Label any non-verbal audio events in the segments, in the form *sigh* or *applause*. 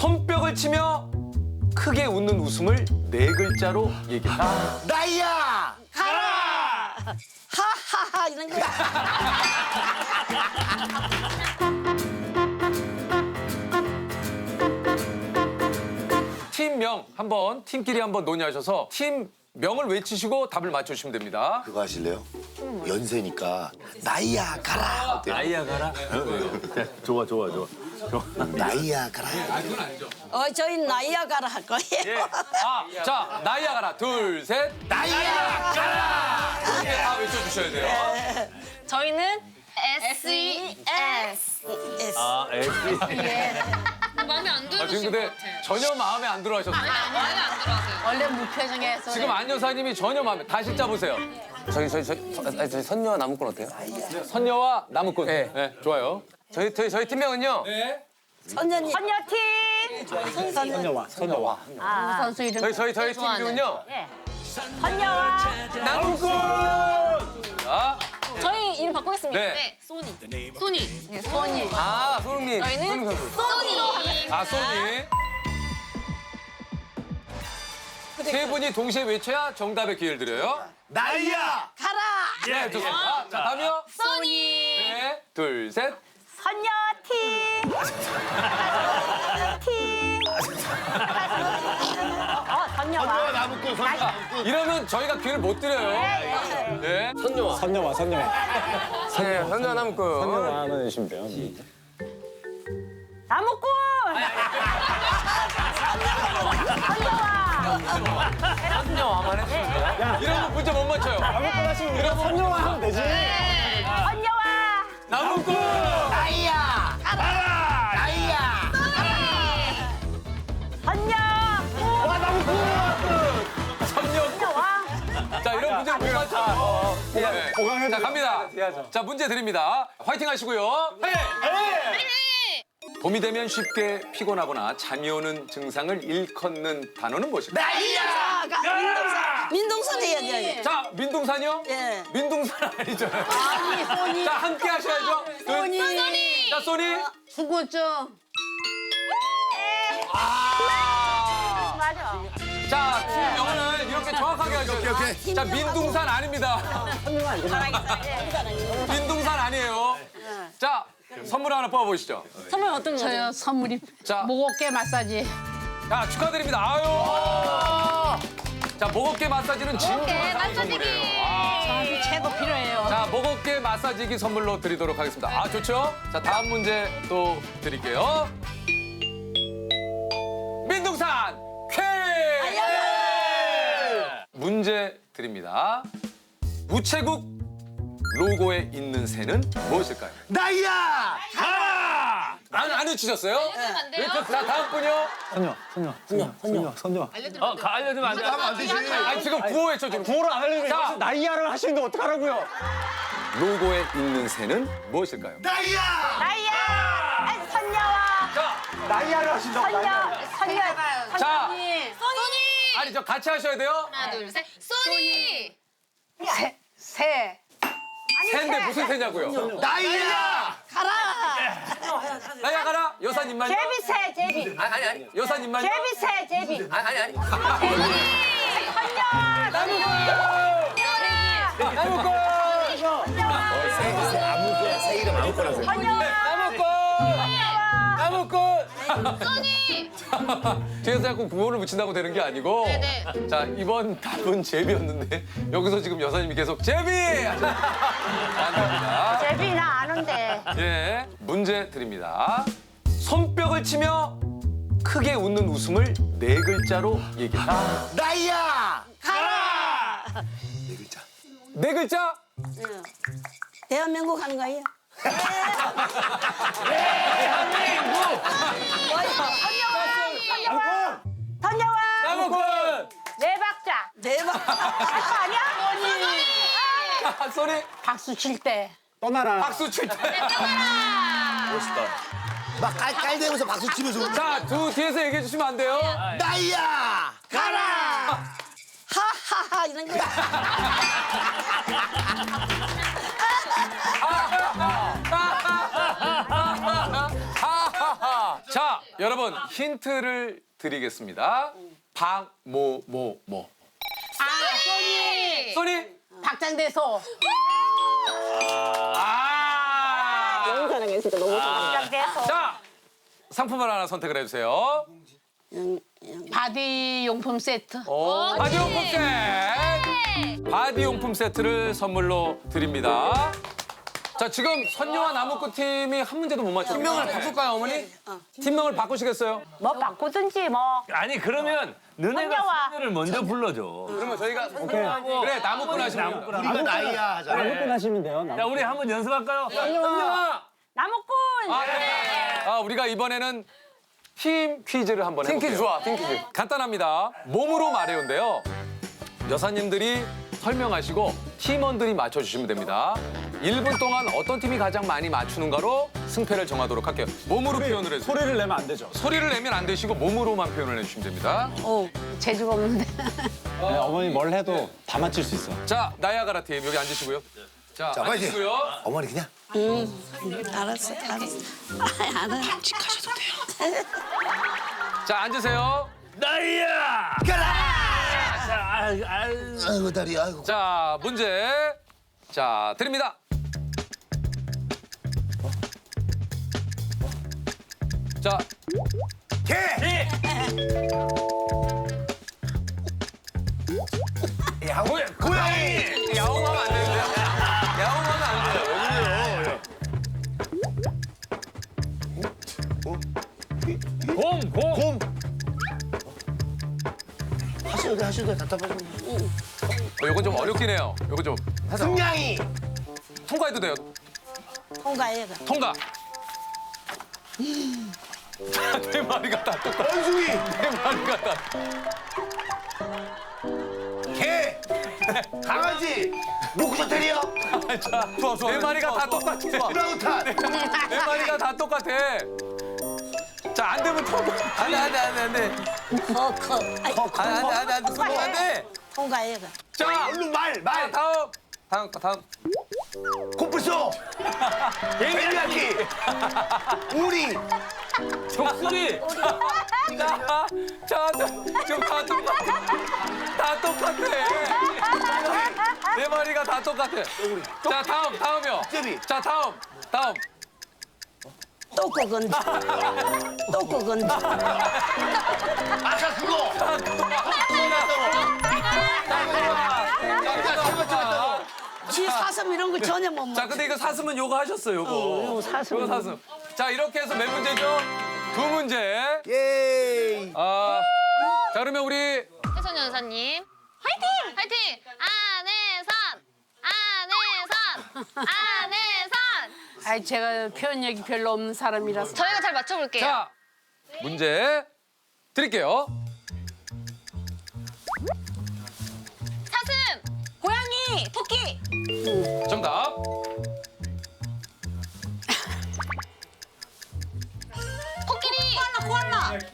손뼉을 치며 크게 웃는 웃음을 네 글자로 얘기한다. 나이야! 하하하 이런 거야. 팀명 한번 팀끼리 한번 논의하셔서 팀 명을 외치시고 답을 맞춰주시면 됩니다. 그거 하실래요? 연세니까 나이야 가라 어때요? 나이야 가라. *laughs* 좋아 좋아 좋아. 나이야 가라 어 저희 나이아가라 할 거예요. 아, 자 나이아가라 둘 셋. 나이야 가라 이렇게 다 외쳐주셔야 돼요. 저희는 SES. 아 S. 마음 아, 지금 근데 전혀 마음에 안 들어 하셨어요. 마음에 안 들어하세요. 원래 무표정해서 지금 안 여사님이 전혀 마음에 다시 짜보세요. 저희 저희 저희 아니, 저희 선녀와 나무꾼 어때요? 선녀와 나무꾼. 네. 좋아요. 저희 저희 저희 팀명은요. 네. 선녀님. 선녀팀 선녀와 선녀와. 선수 이름 저희 저희 저희 팀명은요. 선녀와 나무꾼. 자, 저희 이름 바꾸겠습니다. 네. 소니. 소니. 네, 소니 아 손흥민. 저희는 선수. 소니. 아 소니. 세 분이 동시에 외쳐야 정답의 기회를 드려요. 나이야 가라. 네, 좋습니다. 자, 다음이요. 소니. 네, 둘, 셋. 선녀팀 팀 어, 선녀 와 나무꾼 선수 나무꾼 이러면 저희가 기회를 못 드려요. 네. 선녀와. 선녀와 선녀와. 네, 선녀와 나무꾼. 선녀와만 해주시면 돼요. 나무꾼 선녀와만 돼요. 이러면 문제 못 맞춰요. 나무꾼 하시면 우리가 선녀와 하면 되지. 선녀와 나무꾼! 나이야 가라 나이야 선녀 선녀. 선녀와 자, 이런 문제 못 맞춰요. 네. 보강해도 자, 갑니다. 자, 문제 드립니다. 화이팅 하시고요. 네. 봄이 되면 쉽게 피곤하거나 잠이 오는 증상을 일컫는 단어는 무엇일까요? 나이야 민동산. 민동산 해야지. 자, 민둥산이요? 예. 민둥산 아니잖아요. 아니 소니. 자, 함께 하셔야죠. 둘, 소니. 자, 소니. 수고죠. 아. 맞아 자, 지금 영어는 이렇게 정확하게 하셔야 돼요. 자, 민둥산 아닙니다. 민둥산 아니에요. 자, 선물 하나 뽑아보시죠. 선물 어떤 거죠? 저요 선물이 자, 목 어깨 마사지 자 축하드립니다. 아유. 자, 목어깨 마사지는 진짜 좋은 선물이에요. 아. 저한테 최고 필요해요 자, 목어깨 마사지기 선물로 드리도록 하겠습니다. 아, 좋죠? 자, 다음 문제 또 드릴게요. 민둥산 쾌! 문제 드립니다. 우체국 로고에 있는 새는 무엇일까요? 나이야 가라 안, 안 외치셨어요? 안 돼요? 자, 다음 분요. 선녀 선녀 선녀 선녀 선녀. 어, 가 알려주면 안 돼. 하면 안 되지 아, 지금 구호 외쳐 지금. 구호를 안 알려주면 자. 여기서 나이야를 하시는데 어떡하라고요? 로고에 있는 새는 무엇일까요? 나이야 나이야 선녀와 자, 나이야를 하신다고 선녀 나이야. 선녀 자, 소니. 아니 저 같이 하셔야 돼요. 하나, 둘, 셋. 소니. 새 새 인데 무슨 새냐고요? 나이야 가라. 나야 가라 여사님만요. 제비새 제비 아니 아니 아니. 여사님만요. 제비새 제비 아니 아니 아니. 선녀와 나무꾼. 새 이름 아무거나 세나 나무꾼. 소니. 뒤에서 자꾸 구호를 붙인다고 되는 게 아니고. 네네. 자 이번 답은 제비였는데 여기서 지금 여사님이 계속 제비. 안됩니다. 제비 나 아는데 예, 문제 드립니다. 손뼉을 치며 크게 웃는 웃음을 네 글자로 얘기한다. 나이야 가라 네 글자 네 글자. 대한민국 하는 거예요. 선녀와 박수 아니야? 아, 소리. 박수 칠 때 떠나라. 박수 칠 때. 막 깔깔대면서 박수 치면서 자, 두 뒤에서 얘기해 주시면 안 돼요. 나이야 가라 하하하 이런 거야. 하하하. 자, 여러분. 힌트를 드리겠습니다. 박, 모, 모, 모. 아, 소니. 소니? 박장대소. 아! 시작돼서. 자, 상품을 하나 선택을 해주세요. 바디 용품 세트. 오, 바디 용품 세트! 바디 용품 세트를 선물로 드립니다. 자, 지금 선녀와 나무꾼 팀이 한 문제도 못 맞췄어요. 팀명을 바꿀까요, 어머니? 팀명을 바꾸시겠어요? 뭐 바꾸든지 뭐. 아니 그러면 너네가. 선녀를 먼저 불러줘. 그러면 저희가 선녀하고 그래, 나무꾼 하시면 됩니다. 우리가 나이야 하자. 나무꾼 하시면 돼요. 자 우리 한번 연습할까요? 선녀와. 나무꾼. 아, 네. 아, 우리가 이번에는 팀 퀴즈를 한번 해볼게요. 팀 퀴즈 좋아, 팀 퀴즈. 간단합니다. 몸으로 말해요인데요. 여사님들이 설명하시고 팀원들이 맞춰주시면 됩니다. 1분 동안 어떤 팀이 가장 많이 맞추는가로 승패를 정하도록 할게요. 몸으로 표현을 해주세요. 소리를 내면 안 되죠. 소리를 내면 안 되시고 몸으로만 표현을 해주시면 됩니다. 오, 재주가 없는데. 네, 어머니 뭘 해도 다 맞힐 수 있어. 자, 나야가라 팀 여기 앉으시고요. 자, 자, 빨리. 앉으시고요. 어머니 그냥. 알았어, 알았어. 아, 알아. 집 가셔도 돼요. 자, 앉으세요. 아, 아, 아이고 다리 아이고. 자, 문제. 자, 드립니다. 자, 개. 야구. 고양이. 야옹하면 안 되는데. 야옹하면 안 돼요. 곰, 곰. 곰. 하셔도 돼 답답하시면. 어, 요건 좀 어렵긴 해요. 요거 좀 해서 승냥이. 통과해도 돼요. 통과해. 통과. 내 마리가 다 똑같아. 원숭이. 내 마리가 다. 개. 강아지. 목조 테리어. 좋아, 좋아. 내 마리가 다 똑같아. 오랑우탄. 내 마리가 다 똑같아. 자, 안 되면 통과. 안돼 안돼 안돼 안돼. 커, 커. 아이, 안돼 안돼 안돼 손목 안돼. 통과해. 자, 얼른 말 말. 다음. 다음, 다음. 코뿔소. *laughs* 벨리아키. 우리. *laughs* 독수리. 자, 자, 지금 다 똑같아. 다 똑같아. 내 마리가 다 똑같아. 자, 다음, 다음이요. 자, 다음, 다음. 또 꺼건다. 또 꺼건다. 아까 그거. 지 사슴 이런 거 전혀 못 자, 먹어. 근데 이거 사슴은 요거 하셨어요, 요거. 요거 사슴. 요거 사슴. 자, 이렇게 해서 몇 문제죠? 두 문제. 예이. 아, 자, 그러면 우리 혜선 여사님. 화이팅! 화이팅! 안혜선! 안혜선! 안혜선! 아이, 제가 표현력이 별로 없는 사람이라서. 저희가 잘 맞춰볼게요. 자, 문제 드릴게요. 사슴! 고양이! 토끼! 정답.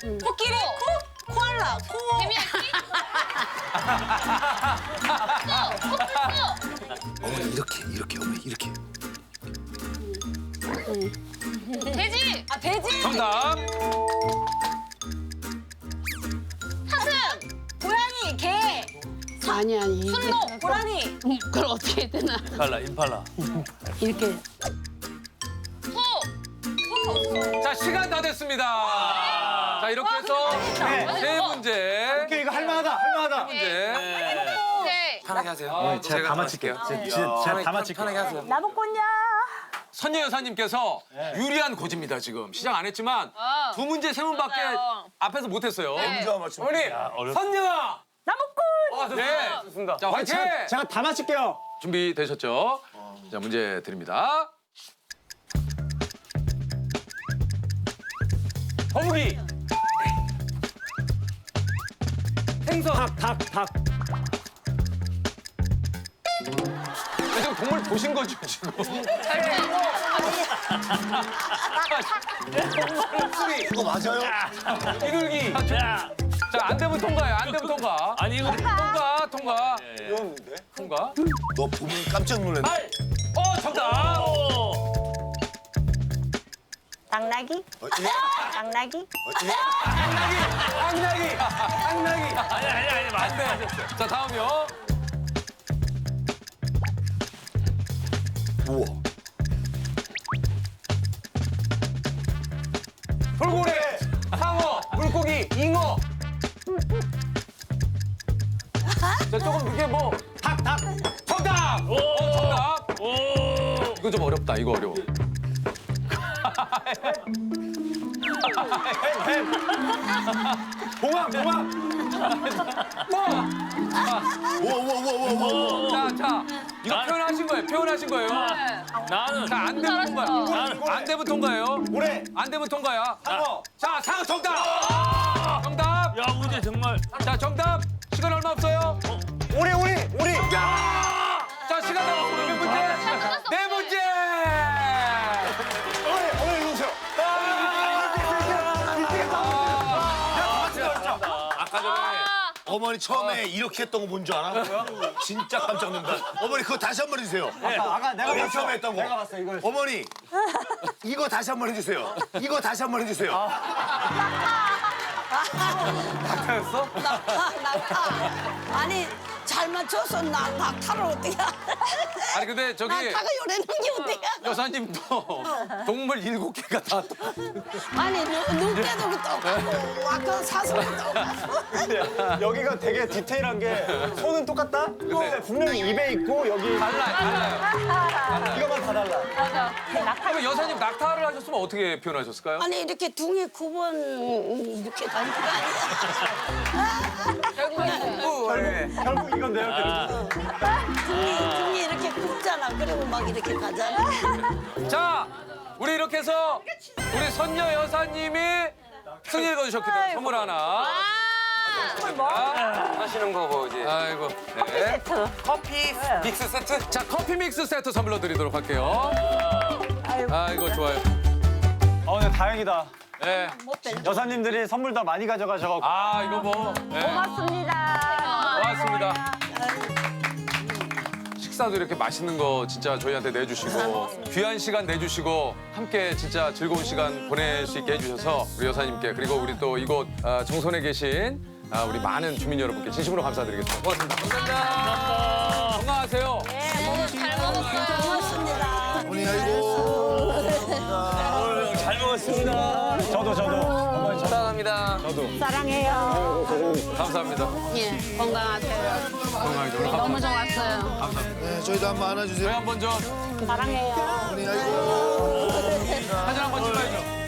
코끼리! 코! 코알라! 코! 개미야끼? 코! 코뿔소! 어머니 이렇게 이렇게 어머니 이렇게. 돼지! 아 돼지! 정답. 사슴! 고양이! 개! 아니, 아니. 순록! 고라니! 음, 그걸 어떻게 해야 되나. 임팔라 임팔라. 이렇게. 소! 자, 시간 다 됐습니다. 자, 이렇게 해서 세 문제. 오케이, 이거 할만하다, 할만하다. 문제. 오케이. 편하게 하세요. 아, 제가 다 맞힐게요. 제- 제- 제가 다 맞힐게요. 편하게 하세요. 나무꾼이야. 선녀 여사님께서 유리한 고지입니다, 지금. 시작 안 했지만 두 문제 세 문밖에 맞아요. 앞에서 못 했어요. 어머니. 선녀! 나무꾼. 네. 좋습니다. 자, 화이팅! 제가, 제가 다 맞힐게요. 준비 되셨죠? 자, 문제 드립니다. 거북이. 생선. 닭, 닭, 닭. 지금 동물 보신 거죠, 지금? 이거 맞아요? 비둘기. 자. 자, 안 되면 통과예요. 안 되면 통과. 아니 이거 통과, 통과. 이었는데? 통과. 너 보면 깜짝 놀랐네. 어, 정답. 당나귀? 당나귀? 앙나기! 앙나기! 아니 아니 아니 맞네. 자, 다음이요. 우와. 돌고래, 상어, 물고기, 잉어. 자, 조금 이게 뭐. 닭, 닭. 정답! 오. 어, 정답. 오. 이거 좀 어렵다, 이거 어려워. 봉황 봉황. 뭐? 우와, 우와, 우와, 우와, 우와. 자, 자. 이거 난- 표현하신 거예요, 표현하신 거예요. 나는 자, 안 되면 통과. 나는 안 되면 통과예요. 고래. 안 되면 통과야. 상어. 자, 상어 정답! 정답! 야 우재 정말 자, 정답! 시간 얼마 없어요? 오리 오리 오리. 야! 아까 전에 어머니 처음에 이렇게 했던 거뭔줄 알아? 진짜 깜짝 놀랐다. 어머니 그거 다시 한 번 해주세요. 아까 내가 맨 봤어. 처음에 했던 거. 내가 봤어 이거. 어머니 이거 다시 한 번 해주세요. 이거 다시 한 번 해주세요. 낙타였어? 낙타 낙타. 아니 잘 맞춰서 나 낙타를 어떻게? *laughs* 아니 근데 저기 낙타가 요래는 게 어떻게? 여사님도 동물 일곱 개가 다 또- 아니 눈- 눈깨도 똑같고 와그 사슴도 똑같고. 여기가 되게 디테일한 게 손은 똑같다. 근데 분명히 입에 있고 여기 달라요, 달라요. 이거만 다 달라. 맞아. 낙타 그럼 여사님 낙타를 하셨으면 어떻게 표현하셨을까요? 아니 이렇게 둥이 구번 이렇게 다니는 거 아니야? 결국 결국 이건데요. 결국. 둥이 둥이 이렇게 굽잖아. 그리고 막 이렇게 가잖아. 자, 우리 이렇게 해서 우리 선녀 여사님이 승리를 거두셨기 때문에 선물 하나. 하시는 거 보지. 아이고. 네. 커피 믹스 세트. 자, 커피 믹스 세트 선물로 드리도록 할게요. 아이고 좋아요. 어, 근데 다행이다. 네. 여사님들이 선물 더 많이 가져가셔갖고. 아 이거 뭐. 네. 고맙습니다. 고맙습니다. 식사도 이렇게 맛있는 거 진짜 저희한테 내주시고 귀한 시간 내주시고 함께 진짜 즐거운 시간 보낼 수 있게 해주셔서 우리 여사님께 그리고 우리 또 이곳 아, 정선에 계신 아, 우리 많은 주민 여러분께 진심으로 감사드리겠습니다. 고맙습니다. 감사합니다. 건강하세요. 잘 먹었어요. 고맙습니다. 어머니 아이고. 잘 먹었습니다. 저도 저도. 사랑합니다. 사랑해요. 감사합니다. 예, 건강하세요. 건강하게 오늘 너무 좋았어요. 네, 저희도 한번 저희 안아주세요. 한번 저 사랑해요. 어머니 아이고. 사진 한번 찍어야죠.